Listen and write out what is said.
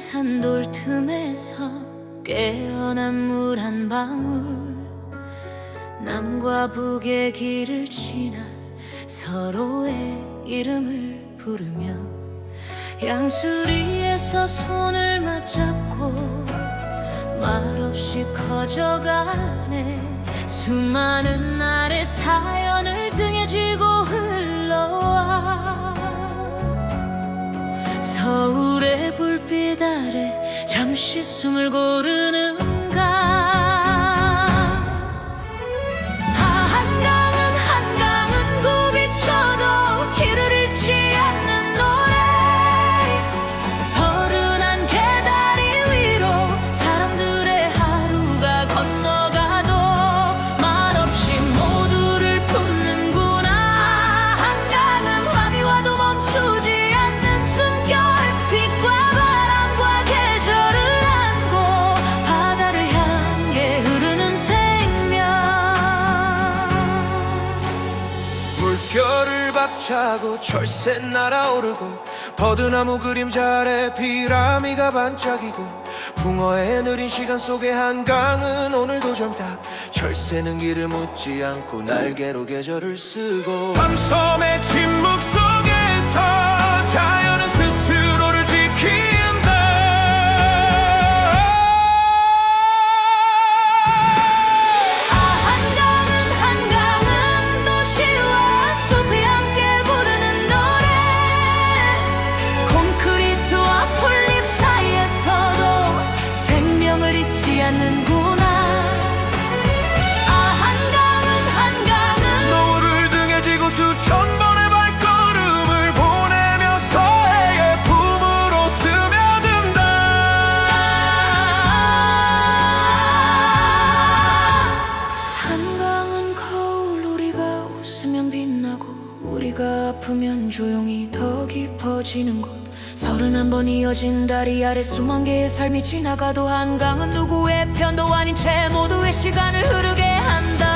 산돌 틈에서 깨어난 물 한 방울. 남과 북의 길을 지나 서로의 이름을 부르며 양수리에서 손을 맞잡고 말없이 커져가네. 수많은 날 잠시 숨을 고르 물결을 박차고 철새 날아오르고 버드나무 그림자 아래 피라미가 반짝이고 붕어의 느린 시간 속에 한강은 오늘도 젊다. 철새는 길을 묻지 않고 날개로 계절을 쓰고 밤섬의 침묵 속 웃으면 빛나고 우리가 아프면 조용히 더 깊어지는 곳. 서른한 번 이어진 다리 아래 수만 개의 삶이 지나가도 한강은 누구의 편도 아닌 채 모두의 시간을 흐르게 한다